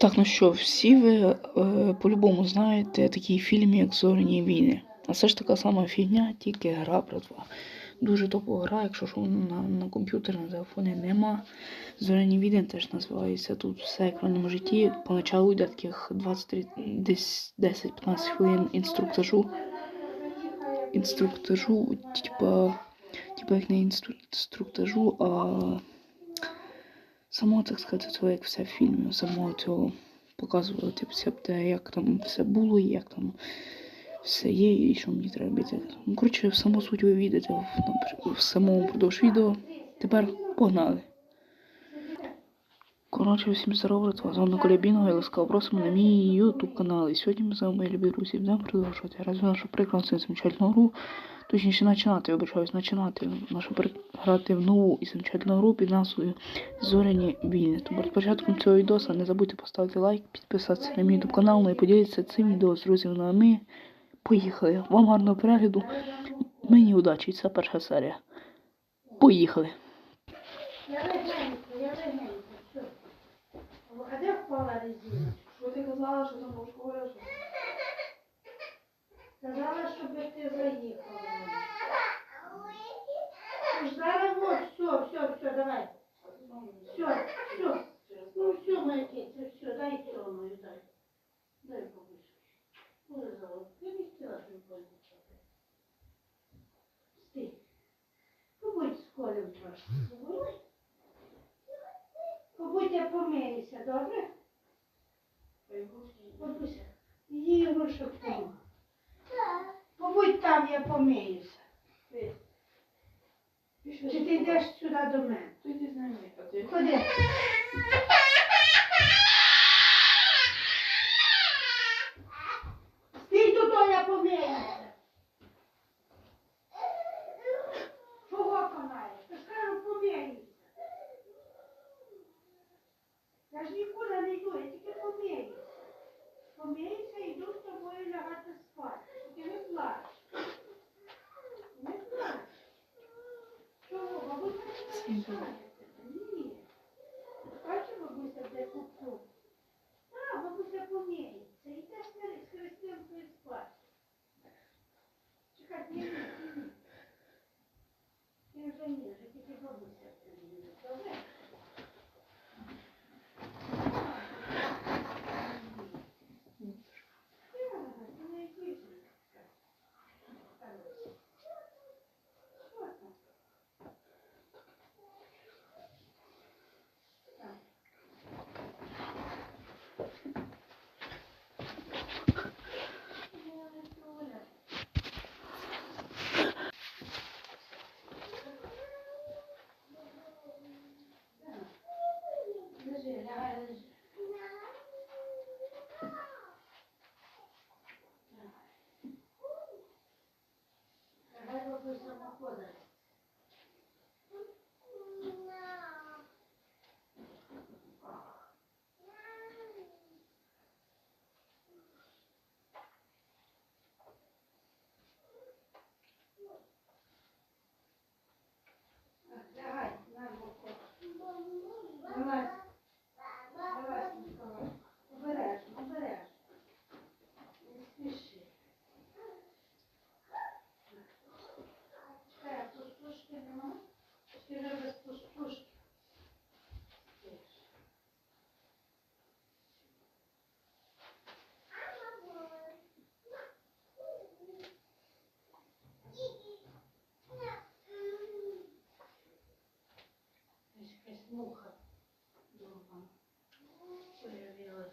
Так, ну що, всі ви е, по-любому знаєте такий фільм, як Зоряні війни. А це ж така сама фігня, тільки гра про два. Дуже топова гра, якщо що на, на комп'ютері, на телефоні нема. Зоряні війни теж називається. Тут все як житті. Поначалу йде таких 20 десь 10-15 хвилин інструктажу. Інструктажу, типа, типа як не інстру- інструктажу, а самого, так сказати, цього, як все в фільмі, самого цього показувати все, де, як там все було, як там все є, і що мені треба робити. Ну, коротше, саму суть ви відео в, в самому продовж відео. Тепер погнали. Коротше, всім здорово, з вами Коля Бінго і ласкаво просимо на мій YouTube канал. І сьогодні ми з вами, любі друзі, будемо продовжувати. Разве нашу прекрасну замечательну гру, точніше починати, вибачаюсь, починати нашу грати в нову і замечательну гру під війни. Тому перед початком цього відео не забудьте поставити лайк, підписатися на мій YouTube канал, ну і поділитися цим відео з друзями. Ну а ми поїхали. Вам гарного перегляду. Мені удачі, це перша серія. Поїхали. Я легенько, я легенько, все. А де впала резина? Що ти казала, що там був школя? Що... Сказала, щоб ти заїхала. Зараз вот, все, все, все, давай. Все, все. Ну все, моя киця, все, дай цьому, дай. Дай побольше. Золото, я не хотіла, щоб пользуватися. Стій. Побудь з колем трошки. Побудь. Я помиюся, добре? Бабуся, її вдома. Побудь там, я помиюся. Чи ти йдеш сюди до мене? Ходи. Стій тут, о, я помиюся. Чого конаєш? Ти ж кажу, помиюся. Я ж нікуди не йду, я тільки помиюся. Помиюся і йду з тобою лягати спати. Тільки не плач. Не плач. Чого? Бабуся не залишає тебе. Ні. Бачиш, бабуся, де купу? Так, бабуся помиється. Йдеш з Христинкою спати. Чекай, ні, ні, ні. Вже тільки бабуся помиє. Добре? Лежи, лягай, лежи. Давай бабуся находить. Лягай, на боку. Давай. Давай, Микола. Обережно, обережно. Не спіши. Чекай, а пустушки нема? Чи вже без пустушки? Ось якась муха дома появилась.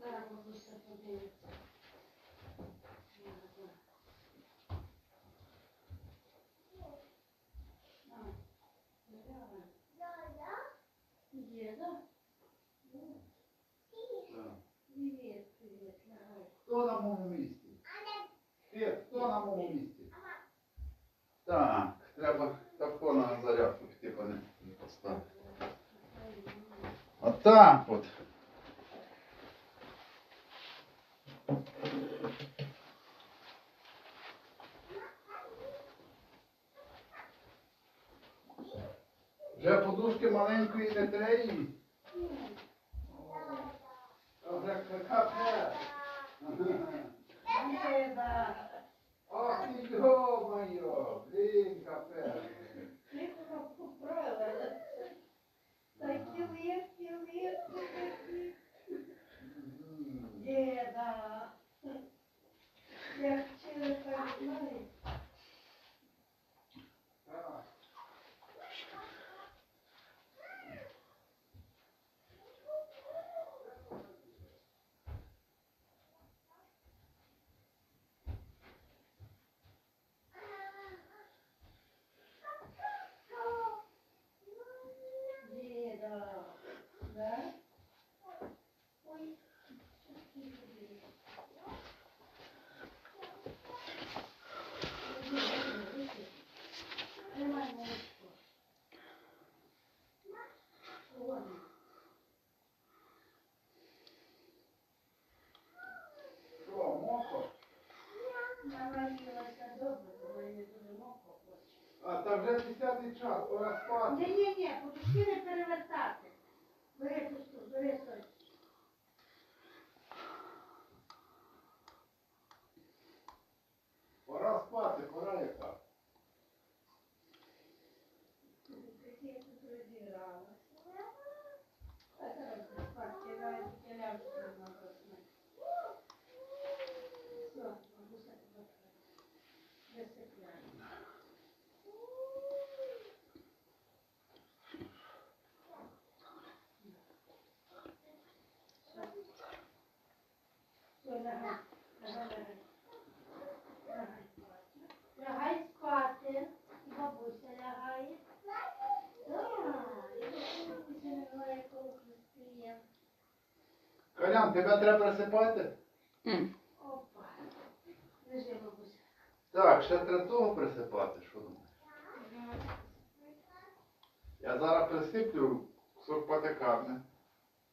Зараз бабуся подивиться. На, давай. Є, да? Привіт, привіт, лягай. Хто на моєму місці? Ти, хто на моєму місці? Так, треба тако на зарядку піти пане поставити. Отак от. Вже подушки маленької не треї. 60-й час, пора спати. Ні, ні, ні, подушки не перевертати. Бери, бери, лягай, спати. І бабуся лягає. Колян, тебе треба присипати? Опа. Лежи, бабуся. Так, ще треба того присипати, що думаєш? Я зараз присиплю кусок патикарни.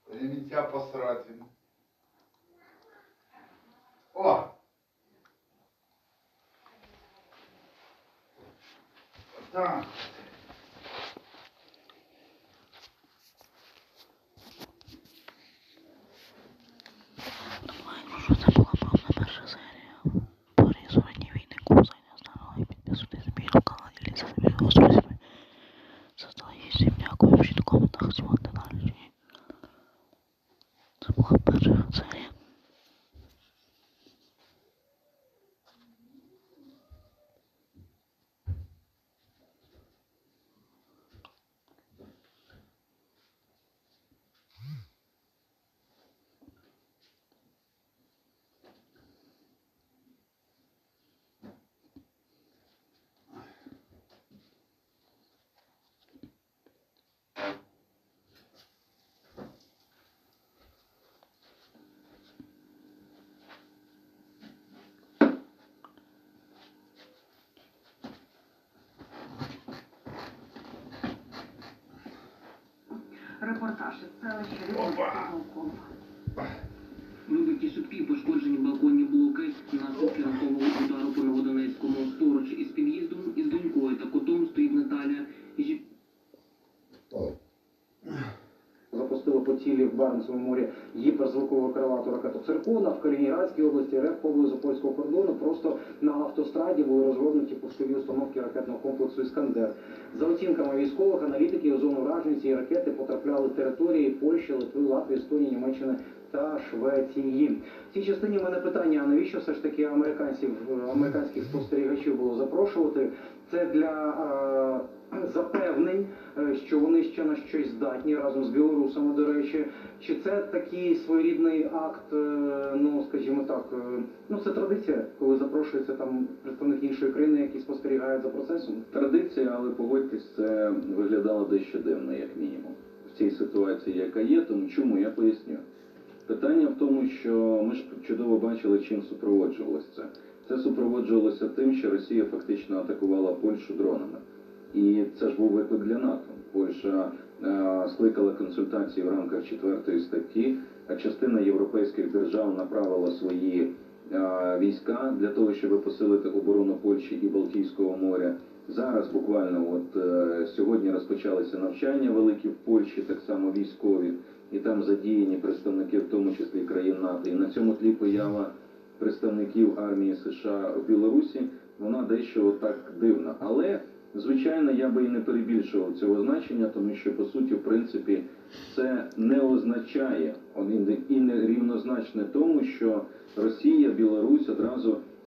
Ремінця посрати. О! Так. Це була перша серія. Порізування війни кузення знала і підписуйтесь на мій канал, діліться з відео з друзями. Заздалегідь всім дякую, пишіть у коментах, знімати далі. Це була перша серія. Репортаж із селища. Рівненського. Вибиті супі, пошкоджені балконні блоки, наслідки ранкового удару по Новодонецькому. Поруч із під'їздом запустили по цілі в Баренцевому морі гіперзвукового крилату ракету «Циркона». В Калінінградській області РФ поблизу польського кордону просто на автостраді були розгорнуті пускові установки ракетного комплексу «Іскандер». За оцінками військових аналітиків, у зону вражень цієї ракети потрапляли території Польщі, Литви, Латвії, Естонії, Німеччини та Швеції. В цій частині в мене питання, а навіщо все ж таки американців, е, американських спостерігачів було запрошувати? Це для е, запевнень, е, що вони ще на щось здатні разом з білорусами, до речі. Чи це такий своєрідний акт, е, ну скажімо так, е, ну це традиція, коли запрошується там представник іншої країни, який спостерігає за процесом? Традиція, але погодьтесь, це виглядало дещо дивно, як мінімум, в цій ситуації, яка є. Тому чому я поясню. Питання в тому, що ми ж чудово бачили, чим супроводжувалося це. Це супроводжувалося тим, що Росія фактично атакувала Польщу дронами. І це ж був виклик для НАТО. Польща е, скликала консультації в рамках четвертої статті, а частина європейських держав направила свої е, війська для того, щоб посилити оборону Польщі і Балтійського моря. Зараз буквально от е, сьогодні розпочалися навчання великі в Польщі, так само військові, і там задіяні представники, НАТО. І на цьому тлі поява представників армії США в Білорусі, вона дещо так дивна. Але звичайно, я би і не перебільшував цього значення, тому що по суті, в принципі, це не означає і не рівнозначне тому, що Росія, Білорусь одразу